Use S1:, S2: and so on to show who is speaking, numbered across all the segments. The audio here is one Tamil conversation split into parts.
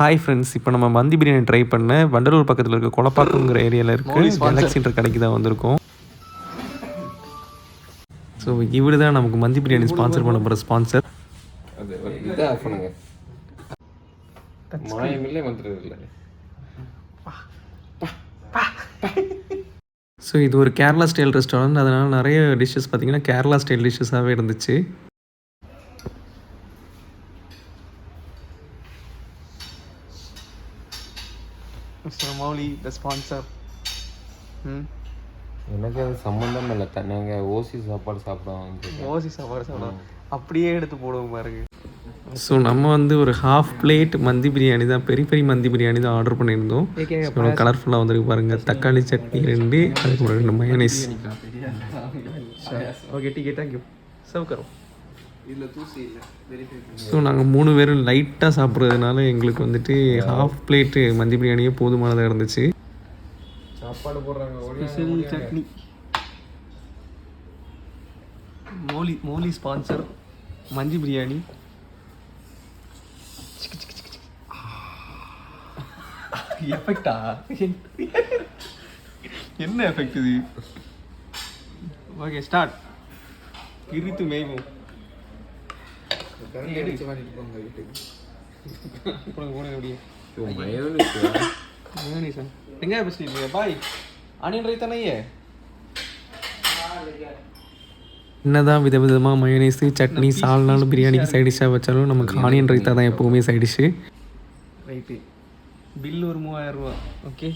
S1: ஹாய் ஃப்ரெண்ட்ஸ் இப்போ நம்ம மந்தி பிரியாணி ட்ரை பண்ண வண்டலூர் பக்கத்தில் இருக்க கொலப்பாக்கங்கிற ஏரியாவில் இருக்க கேலக்ஸின்ற கடைக்கு தான் வந்திருக்கோம். ஸோ இவரு தான் நமக்கு மந்தி பிரியாணி ஸ்பான்சர் பண்ண போகிற ஸ்பான்சர் ஸோ இது ஒரு கேரளா ஸ்டைல் ரெஸ்டாரண்ட் அதனால் நிறைய டிஷ்ஷஸ் பார்த்தீங்கன்னா கேரளா ஸ்டைல் டிஷ்ஷஸாகவே இருந்துச்சு.
S2: மிஸ்டர் மௌலி த ஸ்பான்சர் ம்
S3: எனக்கு அது சம்மந்தம் இல்லை தனியாக ஓசி சாப்பாடு சாப்பிடுவாங்க
S2: ஓசி சாப்பாடு சாப்பிடுவோம் அப்படியே எடுத்து போடுவோம் பாருங்க.
S1: ஸோ நம்ம வந்து ஒரு ஹாஃப் பிளேட் மந்தி பிரியாணி தான் பெரிய பெரிய மந்தி பிரியாணி தான் ஆர்டர் பண்ணியிருந்தோம். கலர்ஃபுல்லாக வந்துருக்கு பாருங்க. தக்காளி சட்னி ரெண்டு அதுக்கு ரெண்டு மயனைஸ்
S2: ஓகே டீ கேட்டா சர்வ் கரோம்
S1: ஸோ நாங்கள் மூணு பேரும் லைட்டாக சாப்பிட்றதுனால எங்களுக்கு வந்துட்டு ஹாஃப் பிளேட்டு மந்தி பிரியாணியே போதுமானதாக இருந்துச்சு.
S3: சாப்பாடு போடுறாங்க
S2: சட்னி. மோலி மோலி ஸ்பான்சர் மஞ்சி பிரியாணி. எஃபெக்டா என்ன எஃபெக்ட் இது? ஓகே ஸ்டார்ட் கிரித்து மேய்வோம். வெங்காயம் பேசிட்டு பாய். அனியன் ரைத்தா நையே
S1: என்னதான் விதவிதமாக மயோனைஸு சட்னி சால்னாலும் பிரியாணிக்கு சைடிஷாக வச்சாலும் நமக்கு ஆனியன் ரைத்தா தான் எப்போவுமே சைட்
S2: ரைட்டு பில் ஒரு மூவாயிரம் ரூபா. ஓகே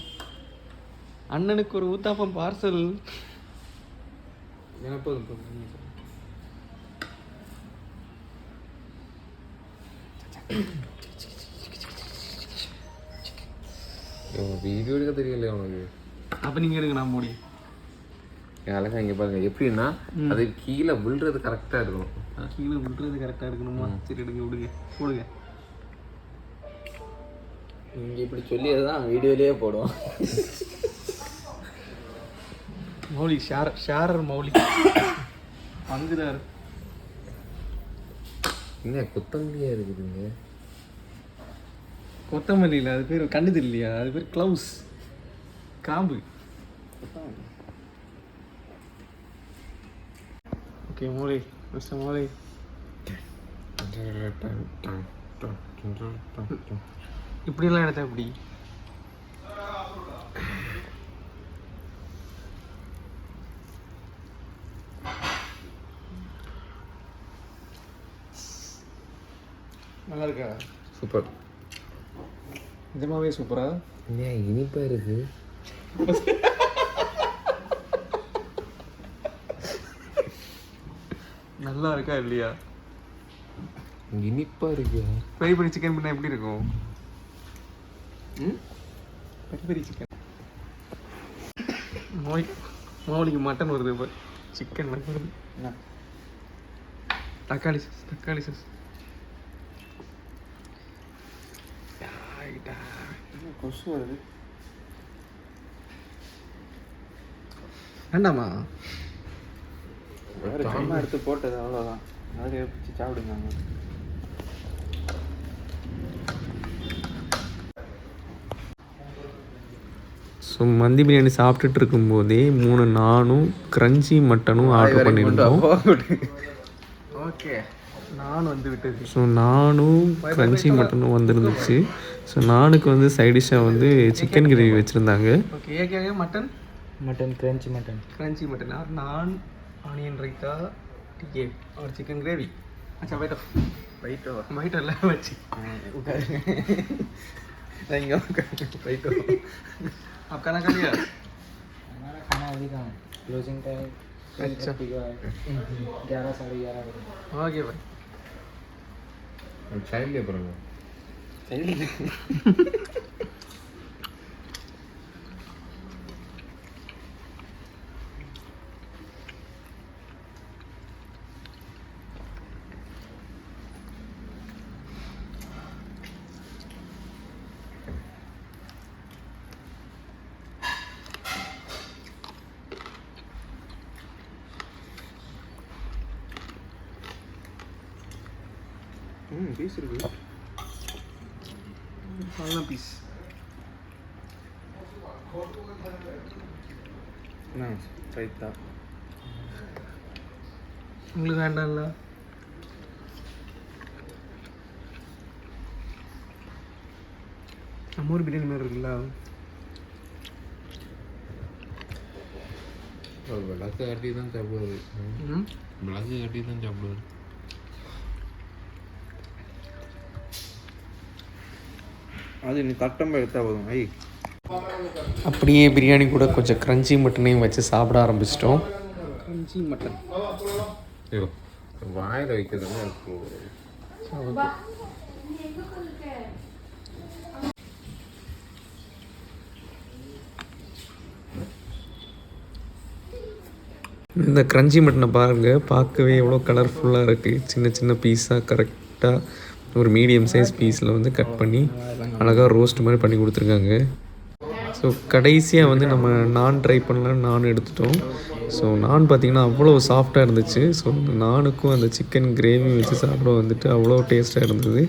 S2: அண்ணனுக்கு ஒரு ஊத்தாப்பம் பார்சல் எனக்கு
S3: வீடியோ எடுக்க தெரியல உனக்கு.
S2: அப்போ நீங்கள் எடுங்க நான் மூடி.
S3: என் அழகா இங்க பாருங்க. எப்படின்னா அது கீழே விழுறது கரெக்டா இருக்கணும்.
S2: கீழே விட்டுறது கரெக்டாக எடுக்கணுமா சரி எடுங்க விடுங்க. போடுங்க.
S4: நீங்க இப்படி சொல்லி தான் வீடியோலயே போடுவோம்
S2: மௌலி ஷேர் ஷேரர் மௌலி. பங்குதார்
S3: என்ன கொத்தமல்லியா இருக்குதுங்க
S2: கொத்தமல்லி இல்லை அது பேர் கண்டுது இல்லையா? அது பேர் க்ளவுஸ். காம்பு. Okay Moli mister Moli. இப்படியெல்லாம் எடுத்தா எப்படி? நல்லா இருக்கா?
S3: சூப்பர்.
S2: நிஜமாவே சூப்பரா?
S3: ஏன் இனிப்பா இருக்கு.
S2: நல்லா இருக்கா இல்லையா?
S3: இனிப்பா இருக்கு.
S2: பெரிய பெரிய சிக்கன் பண்ணால் எப்படி இருக்கும்? ம்? பெரிய பெரிய சிக்கன் மோய் மோலிக்கு மட்டன் வருது இப்போ. சிக்கன் வருது. தக்காளி சாஸ் தக்காளி சாஸ் கொசு வருது வேண்டாமா?
S4: சாமா எடுத்து போட்டது அவ்வளோதான் அதை பிடிச்சி சாப்பிடுங்க.
S1: ஸோ மந்தி பிரியாணி சாப்பிட்டுட்டு இருக்கும்போதே மூணு நானும் கிரன்ச்சி மட்டனும் ஆர்டர் பண்ணியிருந்தோம்.
S2: ஓகே நான் வந்து விட்டது.
S1: ஸோ நானும் கிரன்ச்சி மட்டனும் வந்துருந்துச்சு. ஸோ நானுக்கு வந்து சைட் டிஷ்ஷாக வந்து சிக்கன் கிரேவி வச்சுருந்தாங்க
S2: ओके ये क्या है mutton
S4: mutton crunchy mutton
S2: crunchy mutton और नान ऑनियन रायता ठीक है और चिकन ग्रेवी अच्छा बैठो
S4: बैठो
S2: बैठो ला बच्ची
S4: उधर
S2: नहीं बैठो आप खाना खा लिया
S4: हमारा खाना अभी कहाँ क्लोजिंग टाइम
S2: अच्छा
S4: ग्यारह साढ़े ग्यारह बजे
S2: ओके भाई
S3: சைல்ட்லேயே பாருங்க
S2: ம் பீஸ் இருக்கு அவ்வளோதான் பீஸ்
S4: ரைத்தா
S2: உங்களுக்கு வேண்டாம்ல நம்ம ஊர் பிரியாணி மாதிரி இருக்குல்ல
S3: விளக்கு கட்டி தான் சாப்பிடுவாரு விளக்கு கட்டி தான் சாப்பிடுவாரு
S4: அது நீ தட்டம் எடுத்தா போதும் ஐ.
S1: அப்படியே பிரியாணி கூட கொஞ்சம் க்ரன்ச்சி மட்டனையும் வச்சு சாப்பிட ஆரம்பிச்சிட்டோம்.
S2: கஞ்சி மட்டன்
S3: ஐயோ வாயில் வைக்கிறதுன்னு எனக்கு
S1: இந்த க்ரன்ச்சி மட்டனை பாருங்கள் பார்க்கவே எவ்வளோ கலர்ஃபுல்லாக இருக்குது சின்ன சின்ன பீஸாக கரெக்டாக ஒரு மீடியம் சைஸ் பீஸில் வந்து கட் பண்ணி அழகாக ரோஸ்ட் மாதிரி பண்ணி கொடுத்துருக்காங்க. ஸோ கடைசியாக வந்து நம்ம நான் ட்ரை பண்ணலாம் நான் எடுத்துட்டோம். ஸோ நான் பார்த்திங்கன்னா அவ்வளோ சாஃப்டாக இருந்துச்சு. ஸோ நானுக்கும் அந்த சிக்கன் கிரேவி வச்சு சாப்பிட வந்துட்டு அவ்வளோ டேஸ்ட்டாக இருந்தது.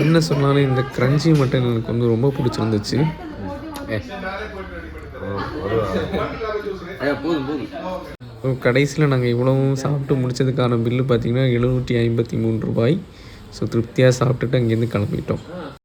S1: என்ன சொன்னாலும் இந்த கிரஞ்சி மட்டன் எனக்கு வந்து ரொம்ப பிடிச்சிருந்துச்சு. கடைசியில் நாங்கள் இவ்வளவும் சாப்பிட்டு முடித்ததுக்கான பில்லு பார்த்தீங்கன்னா எழுநூற்றி ஐம்பத்தி மூணு ரூபாய். ஸோ திருப்தியாக சாப்பிட்டுட்டு அங்கேருந்து கிளம்பிட்டோம்.